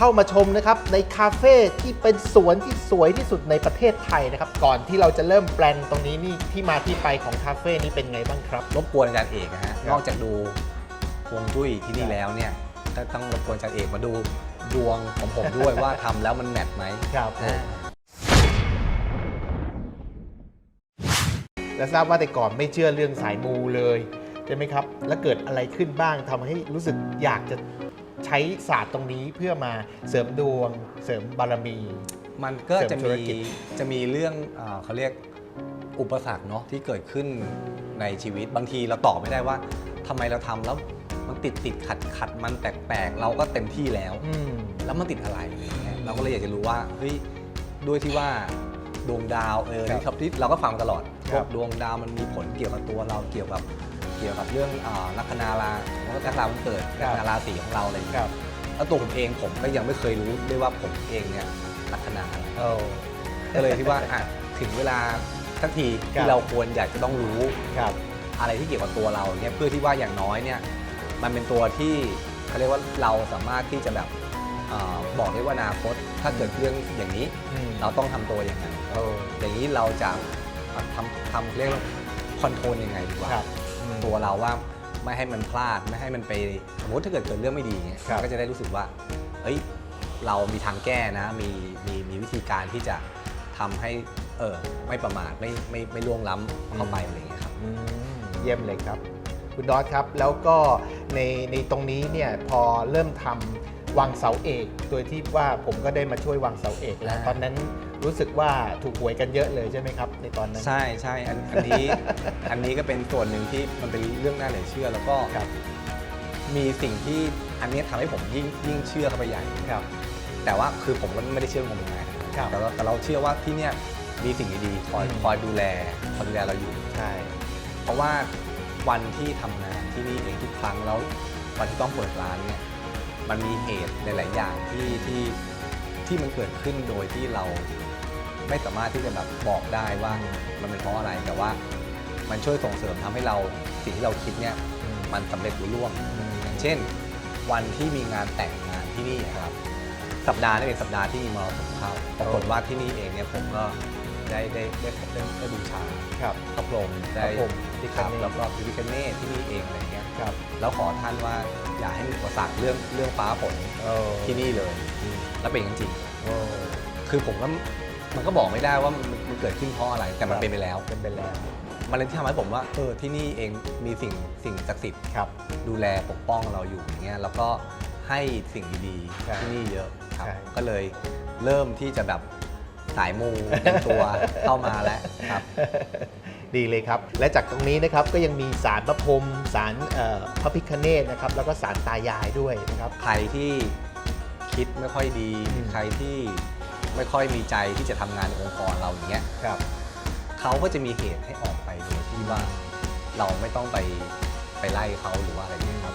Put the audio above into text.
เข้ามาชมนะครับในคาเฟ่ที่เป็นสวนที่สวยที่สุดในประเทศไทยนะครับ ก่อนที่เราจะเริ่มแปลนตรงนี้นี่ที่มาที่ไปของคาเฟ่นี้เป็นไงบ้างครับ รบกวนอาจารย์เอกนะฮะครับนอกจากดูฮวงจุ้ยที่นี่แล้วเนี่ยก็ต้องรบกวนอาจารย์เอกมาดูดวงของผมด้วยว่าทำแล้วมันแมทไหมครับผม อ่า และทราบว่าแต่ก่อนไม่เชื่อเรื่องสายมูเลยใช่ไหมครับ แล้วเกิดอะไรขึ้นบ้างทำให้รู้สึกอยากจะ ใช้ศาสตร์ตรงนี้เพื่อมาเสริมดวง เสริมบารมี มันก็จะเสริมธุรมีกิจ จะมีเรื่องเอ่อเขาเรียกอุปสรรคเนาะที่เกิดขึ้นในชีวิตบางทีเราตอบไม่ได้ว่าทำไมเราทำแล้วมันติดติดขัดขัดมันแปลกๆเราก็เต็มที่แล้ว อืม แล้วมันติดอะไรอะไรอย่างเงี้ยเราก็เลยอยากจะรู้ว่าเฮ้ยด้วยที่ว่าดวงดาวเออครับที่ครับที่เราก็ฟังมาตลอดคพรัวบกดวงดาวมันมีผลเกี่ยวกับตัวเราเกี่ยวกับ เกี่ยวกับเรื่องอลัคนาราลัคนาวันเกิดลัคนาราศีของเราอะไรอย่างเงี้ยแล้วตัวผมเองผมก็ยังไม่เคยรู้ด้วยว่าผมเองเนี่ยลัคนาอะไรก็เลยที่ว่าอะถึงเวลาสักทีที่เราควรอยากจะต้องรู้ครับอะไรที่เกี่ยวกับตัวเราเนี่ยเพื่อที่ว่าอย่างน้อยเนี่ยมันเป็นตัวที่เขาเรียกว่าเราสามารถที่จะแบบอบอกได้ว่าอนาคตถ้าเกิดเรื่องอย่างนี้ เราต้องทำตัวยังไงโอ้อย่างนี้เราจะทำทำเรียกว่าคอนโทรลยังไงดีกว่า ตัวเราว่าไม่ให้มันพลาดไม่ให้มันไปสมมติถ้าเกิดเกิดเรื่องไม่ดีเงี้ยครับมันก็จะได้รู้สึกว่าเอ้ยเรามีทางแก้นะมีมีมีวิธีการที่จะทำให้เออไม่ประมาทไม่ไม่ไม่ล่วงล้ำเข้าไปอะไรอย่างเงี้ยครับ อืมเยี่ยมเลยครับ คุณดอทครับแล้วก็ในในตรงนี้เนี่ยพอเริ่มทำ วางเสาเอก โดยที่ว่าผมก็ได้มาช่วยวางเสาเอกแล้วอ่าตอนนั้นรู้สึกว่าถูกหวยกันเยอะเลยใช่ไหมครับ ในตอนนั้น ใช่ใช่อันอันนี้ อันนี้ก็เป็นส่วนหนึ่งที่มันเป็นเรื่องน่าเหลือเชื่อ แล้วก็ครับมีสิ่งที่อันนี้ทำให้ผมยิ่งยิ่งเชื่อเข้าไปใหญ่ครับ แต่ว่าคือผมก็ไม่ได้เชื่องมงายนะครับแต่ว่าแต่เราเชื่อว่าที่เนี่ยมีสิ่งดีๆคอยอืมคอยดูแลคอยดูแลเราอยู่ใช่เพราะว่าวันที่ทำงานที่นี่เองทุกครั้งแล้ววันที่ต้องเปิดร้านเนี่ย มันมีเหตุหลายๆอย่างที่ที่ที่มันเกิดขึ้นโดยที่เราไม่สามารถที่จะแบบบอกได้ว่ามันเป็นเพราะอะไร แต่ว่ามันช่วยส่งเสริมทำให้เราสิ่งที่เราคิดเนี่ยอืมมันสำเร็จรุ่ล่วงอืมอย่างเช่น วันที่มีงานแต่งงานที่นี่อะครับ สัปดาห์นี้เป็นสัปดาห์ที่มีมรสุมเข้าปรากฏว่าที่นี่เองเนี่ยผมก็ ได้ได้ได้ได้ได้บูชาครับ พระพรหมได้พระพรหมพิฆครับเนศ แล้วก็พิพิคเนตที่นี่เองอะไรเงี้ยครับแล้วขอท่านว่าอย่าให้มีอุปสรรคเรื่องเรื่องฟ้าฝนโอ้ที่นี่เลยแล้วเป็นอย่างนั้นจริงโอ้คือผมก็มันก็บอกไม่ได้ว่ามันมันเกิดขึ้นเพราะอะไรแต่มันเป็นไปแล้ว เป็นไปแล้วมันเลยที่ทำให้ผมว่าเออที่นี่เองมีสิ่งสิ่งศักดิ์สิทธิ์ครับ ดูแลปกป้องเราอยู่อย่างเงี้ยแล้วก็ให้สิ่งดีใช่ๆที่นี่เยอะครับใช่ ก็เลยเริ่มที่จะแบบ สายมูเต็มตัวเข้ามาแล้วครับ ดีเลยครับ และจากตรงนี้นะครับก็ยังมีสารพระพรหมสารเอ่อพระพิคเนตนะครับแล้วก็สารตายายด้วยนะครับ ใครที่คิดไม่ค่อยดี อืม ใครที่ไม่ค่อยมีใจที่จะทำงานในองค์กรเราอย่างเงี้ยครับ เขาก็จะมีเหตุให้ออกไปโดยที่ว่าเราไม่ต้องไปไปไล่เขาหรือว่าอะไรอย่างเงี้ยครับ